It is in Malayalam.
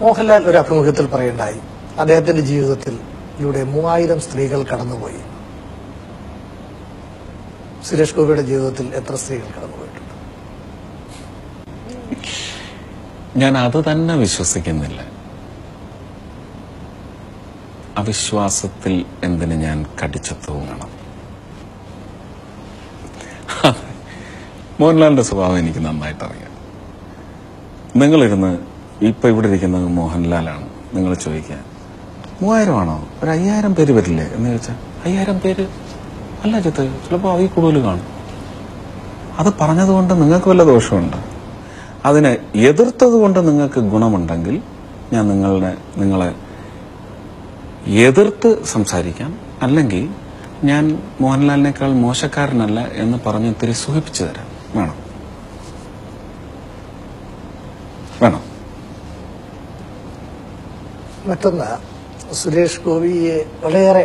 മോഹൻലാൽ ഒരു അഭിമുഖത്തിൽ പറയുണ്ടായി. അദ്ദേഹത്തിന്റെ ജീവിതത്തിൽ ഇവിടെ മൂവായിരം സ്ത്രീകൾ കടന്നുപോയി. സുരേഷ് ഗോപിയുടെ ജീവിതത്തിൽ എത്ര സ്ത്രീകൾ കടന്നുപോയിട്ടുണ്ട്? ഞാൻ അത് തന്നെ വിശ്വസിക്കുന്നില്ല. അവിശ്വാസത്തിൽ എന്തിന് ഞാൻ കടിച്ചു തൂങ്ങണം? മോഹൻലാലിന്റെ സ്വഭാവം എനിക്ക് നന്നായിട്ട് അറിയാം നിങ്ങളിരുന്ന് ഇപ്പൊ ഇവിടെ ഇരിക്കുന്നത് മോഹൻലാലാണ്. നിങ്ങൾ ചോദിക്കാൻ. മൂവായിരം ആണോ ഒരു അയ്യായിരം പേര് വരില്ലേ എന്ന് ചോദിച്ചാൽ അയ്യായിരം പേര്? അല്ല ചിത്ത് ചിലപ്പോൾ അതിൽ കൂടുതൽ കാണും. അത് പറഞ്ഞതുകൊണ്ട് നിങ്ങൾക്ക് വല്ല ദോഷമുണ്ട്? അതിനെ എതിർത്തത് കൊണ്ട് നിങ്ങൾക്ക് ഗുണമുണ്ടെങ്കിൽ ഞാൻ നിങ്ങളുടെ നിങ്ങളെ എതിർത്ത് സംസാരിക്കാം. അല്ലെങ്കിൽ ഞാൻ മോഹൻലാലിനേക്കാൾ മോശക്കാരനല്ല എന്ന് പറഞ്ഞ് ഇത്തിരി സൂഹിപ്പിച്ചു തരാം. വേണം. വേണം. മറ്റൊന്ന് സുരേഷ് ഗോപിയെ വളരെയേറെ